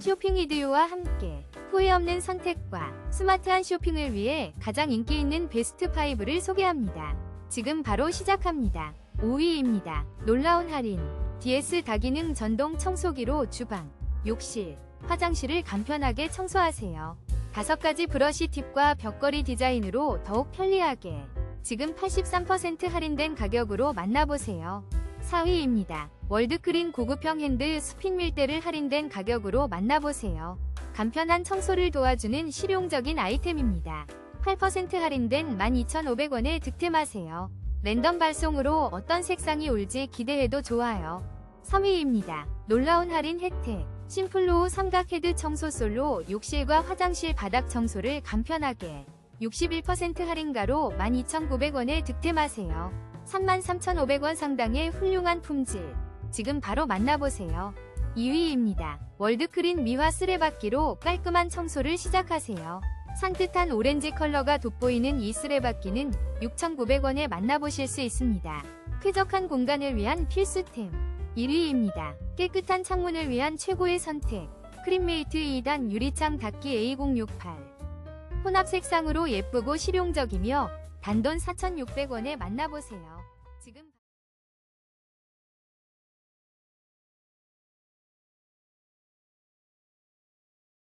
쇼핑 이디오와 함께 후회 없는 선택과 스마트한 쇼핑을 위해 가장 인기 있는 베스트 5를 소개합니다. 지금 바로 시작합니다. 5위입니다. 놀라운 할인. DS 다기능 전동 청소기로 주방, 욕실, 화장실을 간편하게 청소하세요. 다섯 가지 브러쉬 팁과 벽걸이 디자인으로 더욱 편리하게 지금 83% 할인된 가격으로 만나보세요. 4위입니다. 월드크린 고급형 핸드 스핀 밀대를 할인된 가격으로 만나보세요. 간편한 청소를 도와주는 실용적인 아이템입니다. 8% 할인된 12,500원에 득템하세요. 랜덤 발송으로 어떤 색상이 올지 기대해도 좋아요. 3위입니다. 놀라운 할인 혜택. 심플로우 삼각 헤드 청소솔로 욕실과 화장실 바닥 청소를 간편하게 61% 할인가로 12,900원에 득템하세요. 33,500원 상당의 훌륭한 품질. 지금 바로 만나보세요. 2위입니다. 월드크린 미화 쓰레받기로 깔끔한 청소를 시작하세요. 산뜻한 오렌지 컬러가 돋보이는 이 쓰레받기는 6,900원에 만나보실 수 있습니다. 쾌적한 공간을 위한 필수템. 1위입니다. 깨끗한 창문을 위한 최고의 선택. 크림메이트 2단 유리창 닫기 A068. 혼합 색상으로 예쁘고 실용적이며 단돈 4,600원에 만나보세요. 지금